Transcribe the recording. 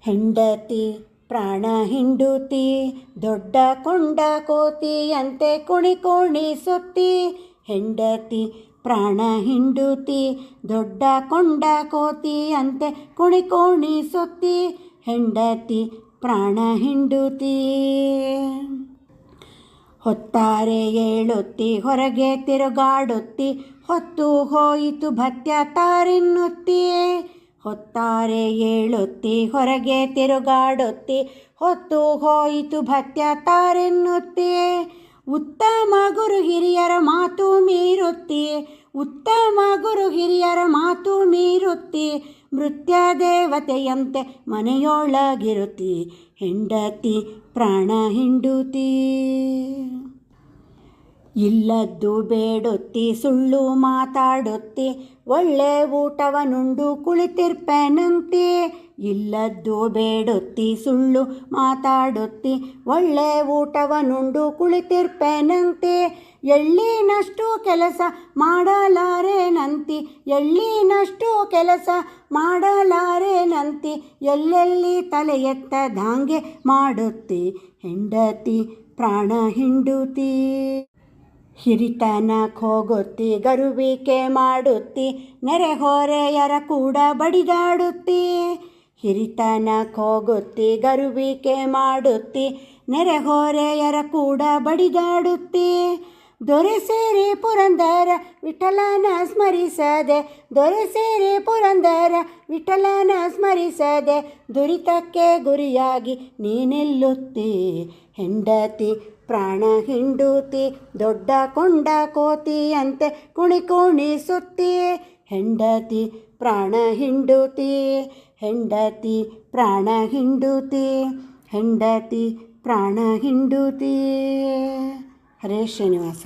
ಹೆಂಡತಿ ಪ್ರಾಣ ಹಿಂಡುತಿ, ದೊಡ್ಡ ಕೊಂಡ ಕೋತಿಯಂತೆ ಕುಣಿ ಕುಣಿಸುತ್ತಿ ಹೆಂಡತಿ ಪ್ರಾಣ ಹಿಂಡುತಿ, ದೊಡ್ಡ ಕೊಂಡ ಕೋತಿಯಂತೆ ಕುಣಿ ಕುಣಿಸುತ್ತಿ ಹೆಂಡತಿ ಪ್ರಾಣ ಹಿಂಡುತಿ. ಹೊತ್ತಾರೆ ಏಳುತ್ತಿ, ಹೊರಗೆ ತಿರುಗಾಡುತ್ತಿ, ಹೊತ್ತು ಹೋಯಿತು ಭತ್ಯ ತಾರೆನ್ನುತ್ತಿ ಹೊತ್ತಾರೆ ಏಳುತ್ತಿ ಹೊರಗೆ ತಿರುಗಾಡುತ್ತಿ, ಹೊತ್ತು ಹೋಯಿತು ಭತ್ಯ ತಾರೆನ್ನುತ್ತಿ. ಉತ್ತಮ ಗುರು ಹಿರಿಯರ ಮಾತು ಮೀರುತ್ತಿ, ಉತ್ತಮ ಗುರು ಹಿರಿಯರ ಮಾತು ಮೀರುತ್ತಿ, ಮೃತ್ಯ ದೇವತೆಯಂತೆ ಮನೆಯೊಳಗಿರುತ್ತಿ. ಹೆಂಡತಿ ಪ್ರಾಣ ಹಿಂಡುತ್ತಿ. ಇಲ್ಲದ್ದು ಬೇಡೊತ್ತಿ ಸುಳ್ಳು ಮಾತಾಡೊತ್ತಿ, ಒಳ್ಳೆ ಊಟವನುಂಡು ಕುಳಿತಿರ್ಪೆನಂತಿ. ಇಲ್ಲದ್ದು ಬೇಡೊತ್ತಿ ಸುಳ್ಳು ಮಾತಾಡೊತ್ತಿ, ಒಳ್ಳೆ ಊಟವನುಂಡು ಕುಳಿತಿರ್ಪೆನಂತಿ. ಎಳ್ಳಿನಷ್ಟು ಕೆಲಸ ಮಾಡಲಾರೆನಂತಿ ಎಳ್ಳಿನಷ್ಟು ಕೆಲಸ ಮಾಡಲಾರೆನಂತಿ, ಎಲ್ಲೆಲ್ಲಿ ತಲೆ ಎತ್ತದಾಂಗೆ ಮಾಡುತ್ತಿ, ಹೆಂಡತಿ ಪ್ರಾಣ ಹಿಂಡುತ್ತಿ. ಹಿರಿತನಕ್ಕೆ ಹೋಗುತ್ತಿ ಗರುವಿಕೆ ಮಾಡುತ್ತಿ ನೆರೆಹೊರೆಯರ ಕೂಡ ಬಡಿದಾಡುತ್ತಿ. ಹಿರಿತನ ಹೋಗುತ್ತಿ ಗರುವಿಕೆ ಮಾಡುತ್ತಿ ನೆರೆಹೊರೆಯರ ಕೂಡ ಬಡಿದಾಡುತ್ತಿ. ದೊರೆ ಸೇರಿ ಪುರಂದರ ವಿಠಲನ ಸ್ಮರಿಸದೆ, ದೊರೆ ಸೇರಿ ಪುರಂದರ ವಿಠಲನ ಸ್ಮರಿಸದೆ, ದುರಿತಕ್ಕೆ ಗುರಿಯಾಗಿ ನೀನೆಲ್ಲುತ್ತಿ. ಹೆಂಡತಿ ಪ್ರಾಣ ಹಿಂಡೂತಿ ದೊಡ್ಡ ಕೊಂಡ ಕೋತಿಯಂತೆ ಕುಣಿ ಕುಣಿಸುತ್ತಿ ಹೆಂಡತಿ ಪ್ರಾಣ ಹಿಂಡೂತಿ ಹೆಂಡತಿ ಪ್ರಾಣ ಹಿಂಡೂತಿ ಹೆಂಡತಿ ಪ್ರಾಣ ಹಿಂಡುತ್ತಿ. ಹರೇ ಶ್ರೀನಿವಾಸ